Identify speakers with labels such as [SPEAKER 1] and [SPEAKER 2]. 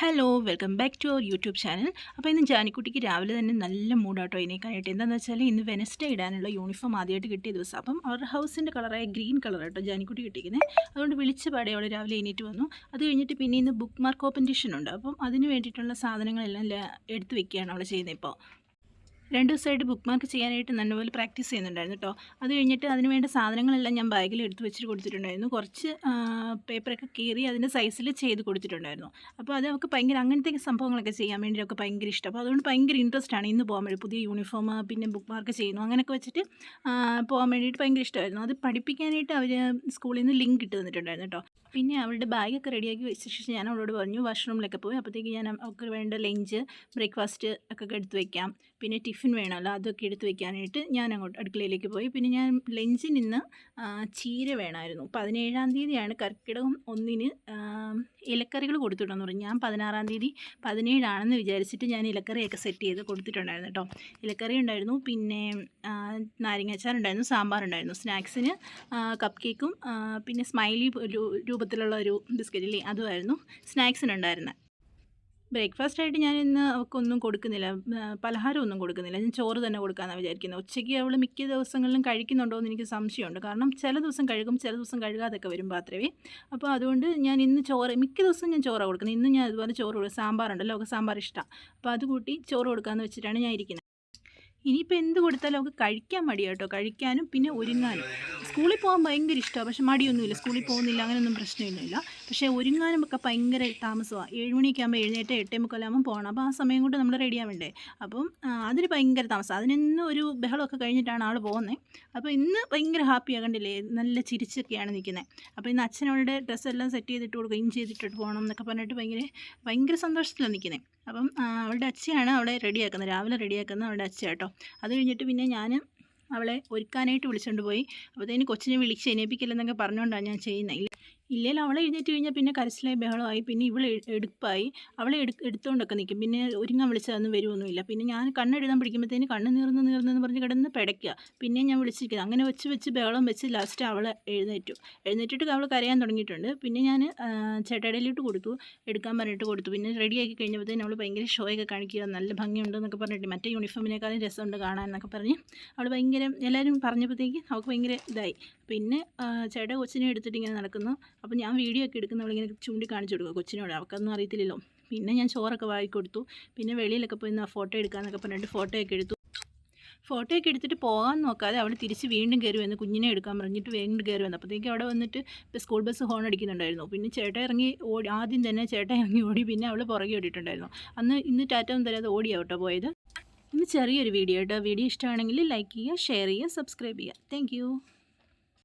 [SPEAKER 1] Hello welcome back to our YouTube channel അപ്പോൾ ഇന്ന് ജാനിക്കുട്ടിക്ക് രാവിലെ തന്നെ നല്ല മൂഡാട്ടോ ഇതിനേക്കായിട്ട് എന്താണെന്ന് വെച്ചാൽ ഇന്ന് വെനസ്ഡേ ഇടാനുള്ള യൂണിഫോം ആദ്യമായിട്ട് കിട്ടിയ ദിവസം. അപ്പം അവരുടെ ഹൗസിന്റെ കളറായ ഗ്രീൻ കളർ കേട്ടോ ജാനിക്കുട്ടി കിട്ടിയിരിക്കുന്നത് അതുകൊണ്ട് വിളിച്ച പാടെ അവൾ രാവിലെ എണീറ്റ് വന്നു. അത് കഴിഞ്ഞിട്ട് പിന്നെ ഇന്ന് ബുക്ക് മാർക്ക് കോമ്പറ്റീഷൻ ഉണ്ട്. അപ്പം അതിന് വേണ്ടിയിട്ടുള്ള സാധനങ്ങളെല്ലാം എടുത്ത് വെക്കുകയാണ് അവൾ ചെയ്യുന്നത് ഇപ്പോൾ രണ്ട് ദിവസമായിട്ട് ബുക്ക് മാർക്ക് ചെയ്യാനായിട്ട് നല്ലപോലെ പ്രാക്ടീസ് ചെയ്യുന്നുണ്ടായിരുന്നു കേട്ടോ അത് കഴിഞ്ഞിട്ട് അതിന് വേണ്ട സാധനങ്ങളെല്ലാം ഞാൻ ബാഗിൽ എടുത്ത് വെച്ചിട്ട് കൊടുത്തിട്ടുണ്ടായിരുന്നു. കുറച്ച് പേപ്പറൊക്കെ കീറി അതിന്റെ സൈസിൽ ചെയ്ത് കൊടുത്തിട്ടുണ്ടായിരുന്നു. അപ്പോൾ അത് അവൾക്ക് ഭയങ്കര അങ്ങനത്തെ സംഭവങ്ങളൊക്കെ ചെയ്യാൻ വേണ്ടി അവൾക്ക് ഭയങ്കര ഇഷ്ടം. അപ്പോൾ അതുകൊണ്ട് ഭയങ്കര ഇൻട്രസ്റ്റ് ആണ് ഇന്ന് പോകാൻ വേണ്ടി. പുതിയ യൂണിഫോം പിന്നെ ബുക്ക് മാർക്ക് ചെയ്യുന്നു. അങ്ങനെയൊക്കെ വെച്ചിട്ട് പോകാൻ വേണ്ടിയിട്ട് ഭയങ്കര ഇഷ്ടമായിരുന്നു അത് പഠിപ്പിക്കാനായിട്ട് അവർ സ്കൂളിൽ നിന്ന് ലിങ്ക് ഇട്ട് തന്നിട്ടുണ്ടായിരുന്നു കേട്ടോ പിന്നെ അവളുടെ ബാഗൊക്കെ റെഡിയാക്കി വെച്ച ശേഷം ഞാൻ അവളോട് പറഞ്ഞു വാഷ്റൂമിലൊക്കെ പോയി. അപ്പോഴത്തേക്ക് ഞാൻ അവൾക്ക് വേണ്ട ലഞ്ച് ബ്രേക്ക്ഫാസ്റ്റ് ഒക്കെ എടുത്ത് വയ്ക്കാം പിന്നെ ടിഫിൻ വേണമല്ലോ അതൊക്കെ എടുത്ത് വെക്കാനായിട്ട് ഞാൻ അങ്ങോട്ട് അടുക്കളയിലേക്ക് പോയി. പിന്നെ ഞാൻ ലഞ്ചിന് ഇന്ന് ചീര വേണമായിരുന്നു. പതിനേഴാം തീയതിയാണ് കർക്കിടകം ഒന്നിന് ഇലക്കറികൾ കൊടുത്തിട്ടുണ്ടെന്ന് പറഞ്ഞു. ഞാൻ പതിനാറാം തീയതി പതിനേഴാണെന്ന് വിചാരിച്ചിട്ട് ഞാൻ ഇലക്കറിയൊക്കെ സെറ്റ് ചെയ്ത് കൊടുത്തിട്ടുണ്ടായിരുന്നു കേട്ടോ. ഇലക്കറി ഉണ്ടായിരുന്നു പിന്നെ നാരങ്ങാച്ചാറുണ്ടായിരുന്നു ഉണ്ടായിരുന്നു സ്നാക്സിന് കപ്പ് കേക്കും പിന്നെ സ്മൈലി രൂപത്തിലുള്ള ഒരു ബിസ്ക്കറ്റ് ഇല്ലേ അതുമായിരുന്നു സ്നാക്സിനുണ്ടായിരുന്നത് ബ്രേക്ക്ഫാസ്റ്റ് ആയിട്ട് ഞാൻ ഇന്ന് അവൾക്കൊന്നും കൊടുക്കുന്നില്ല. പലഹാരം ഒന്നും കൊടുക്കുന്നില്ല. ഞാൻ ചോറ് തന്നെ കൊടുക്കാമെന്നാണ് വിചാരിക്കുന്നത് ഉച്ചയ്ക്ക് അവൾ മിക്ക ദിവസങ്ങളിലും കഴിക്കുന്നുണ്ടോ എന്ന് എനിക്ക് സംശയമുണ്ട്. കാരണം ചില ദിവസം കഴുകും ചില ദിവസം കഴുകാതൊക്കെ വരും പാത്രമേ അപ്പോൾ അതുകൊണ്ട് ഞാൻ ഇന്ന് ചോറ് മിക്ക ദിവസവും ഞാൻ ചോറാണ് കൊടുക്കുന്നത് ഇന്ന് ഞാൻ അതുപോലെ ചോറ് കൊടുക്കും. സാമ്പാറുണ്ടല്ലോ അവൾക്ക് സാമ്പാർ ഇഷ്ടമാണ് അപ്പോൾ അത് കൂട്ടി ചോറ് കൊടുക്കാമെന്ന് വെച്ചിട്ടാണ് ഞാൻ ഇരിക്കുന്നത് ഇനിയിപ്പോൾ എന്ത് കൊടുത്താലും അവൾക്ക് കഴിക്കാൻ മടിയാണ് കേട്ടോ കഴിക്കാനും പിന്നെ ഒരുങ്ങാനും. സ്കൂളിൽ പോകാൻ ഭയങ്കര ഇഷ്ടമാണ് പക്ഷേ മടിയൊന്നുമില്ല. സ്കൂളിൽ പോകുന്നില്ല. അങ്ങനെയൊന്നും പ്രശ്നമൊന്നുമില്ല. പക്ഷേ ഒരുങ്ങാനും ഒക്കെ ഭയങ്കര താമസമാണ് ഏഴ് മണിയൊക്കെ ആകുമ്പോൾ എഴുന്നേറ്റ് എട്ടേ മുക്കാലാകുമ്പോൾ പോകണം അപ്പോൾ ആ സമയം കൊണ്ട് നമ്മൾ റെഡി ആവണ്ടേ? അപ്പം അതിന് ഭയങ്കര താമസം അതിനിന്ന് ഒരു ബഹളമൊക്കെ കഴിഞ്ഞിട്ടാണ് ആൾ പോകുന്നത് അപ്പോൾ ഇന്ന് ഭയങ്കര ഹാപ്പി ആകണ്ടില്ലേ നല്ല ചിരിച്ചൊക്കെയാണ് നിൽക്കുന്നത് അപ്പോൾ ഇന്ന് അച്ഛനവളുടെ ഡ്രസ്സെല്ലാം സെറ്റ് ചെയ്തിട്ട് കൊടുക്കുകയും ചെയ്തിട്ടിട്ട് പോകണം എന്നൊക്കെ പറഞ്ഞിട്ട് ഭയങ്കര ഭയങ്കര സന്തോഷത്തിലാണ് നിൽക്കുന്നത് അപ്പം അവളുടെ അച്ഛയാണ് അവളെ റെഡിയാക്കുന്നത്. രാവിലെ റെഡിയാക്കുന്നത് അവളുടെ അച്ഛ കേട്ടോ അത് കഴിഞ്ഞിട്ട് പിന്നെ ഞാൻ അവളെ ഒരുക്കാനായിട്ട് വിളിച്ചുകൊണ്ട് പോയി. അപ്പോഴത്തേന് കൊച്ചിനെ വിളിച്ച് എണീപ്പിക്കില്ലെന്നൊക്കെ പറഞ്ഞുകൊണ്ടാണ് ഞാൻ ചെയ്യുന്നത് ഇല്ലെങ്കിൽ അവളെ എഴുന്നേറ്റ് കഴിഞ്ഞാൽ പിന്നെ കരച്ചിലായി ബഹളമായി പിന്നെ ഇവളെ എ- എടുപ്പായി. അവളെ എടു എടുത്തുകൊണ്ടൊക്കെ നിൽക്കും പിന്നെ ഒരുങ്ങാൻ വിളിച്ചതൊന്നും വരുമൊന്നുമില്ല പിന്നെ ഞാൻ കണ്ണെഴുതാൻ പിടിക്കുമ്പോഴത്തേന് കണ്ണ് നീർന്ന് നീർന്നെന്ന് പറഞ്ഞ് കിടന്ന് പിടയ്ക്കുക പിന്നെ ഞാൻ വിളിച്ചിരിക്കുന്നത് അങ്ങനെ വെച്ച് വെച്ച് ബഹളം വെച്ച് ലാസ്റ്റ് അവൾ എഴുന്നേറ്റു. എഴുന്നേറ്റിട്ട് അവൾ കരയാൻ തുടങ്ങിയിട്ടുണ്ട്. പിന്നെ ഞാൻ ചേട്ടയിലോട്ട് കൊടുത്തു. എടുക്കാൻ പറഞ്ഞിട്ട് കൊടുത്തു. പിന്നെ റെഡിയാക്കി കഴിഞ്ഞപ്പോഴത്തേന് അവൾ ഭയങ്കര ഷോയൊക്കെ കാണിക്കുക. നല്ല ഭംഗിയുണ്ടെന്നൊക്കെ പറഞ്ഞിട്ട് മറ്റേ യൂണിഫോമിനേക്കാളും രസമുണ്ട് കാണാൻ എന്നൊക്കെ പറഞ്ഞ് അവൾ ഭയങ്കര എല്ലാവരും പറഞ്ഞപ്പോഴത്തേക്ക് അവൾക്ക് ഭയങ്കര ഇതായി. പിന്നെ ചേട്ടാ കൊച്ചിനെ എടുത്തിട്ട് ഇങ്ങനെ നടക്കുന്നു. അപ്പോൾ ഞാൻ വീഡിയോ ഒക്കെ എടുക്കുന്നവളിങ്ങനെ ചൂണ്ടിക്കാണിച്ചു ചൂണ്ടി കാണിച്ചു കൊടുക്കുക കൊച്ചിനോട്. അവൾക്കൊന്നും അറിയത്തില്ലല്ലോ. പിന്നെ ഞാൻ ചോറൊക്കെ വാങ്ങി കൊടുത്തു. പിന്നെ വെളിയിലൊക്കെ പോയി ഫോട്ടോ എടുക്കാമെന്നൊക്കെ പറഞ്ഞിട്ട് ഫോട്ടോ ഒക്കെ എടുത്തു. ഫോട്ടോ ഒക്കെ എടുത്തിട്ട് പോകാൻ നോക്കാതെ അവൾ തിരിച്ച് വീണ്ടും കയറി വന്ന് കുഞ്ഞിനെ എടുക്കാൻ പറഞ്ഞിട്ട് വീണ്ടും കയറി വന്നു. അപ്പോഴത്തേക്ക് അവിടെ വന്നിട്ട് ഇപ്പോൾ സ്കൂൾ ബസ് ഹോൺ അടിക്കുന്നുണ്ടായിരുന്നു. പിന്നെ ചേട്ടൻ ഇറങ്ങി ഓടി ആദ്യം തന്നെ ചേട്ടൻ ഇറങ്ങി ഓടി പിന്നെ അവൾ പുറകെ ഓടിയിട്ടുണ്ടായിരുന്നു. അന്ന് ഇന്ന് ടാറ്റ ഒന്നും തരാതെ ഓടിയാ കേട്ടോ പോയത്. ഇന്ന് ചെറിയൊരു വീഡിയോ കേട്ടോ വീഡിയോ ഇഷ്ടമാണെങ്കിൽ ലൈക്ക് ചെയ്യുക ഷെയർ ചെയ്യുക സബ്സ്ക്രൈബ് ചെയ്യുക. താങ്ക്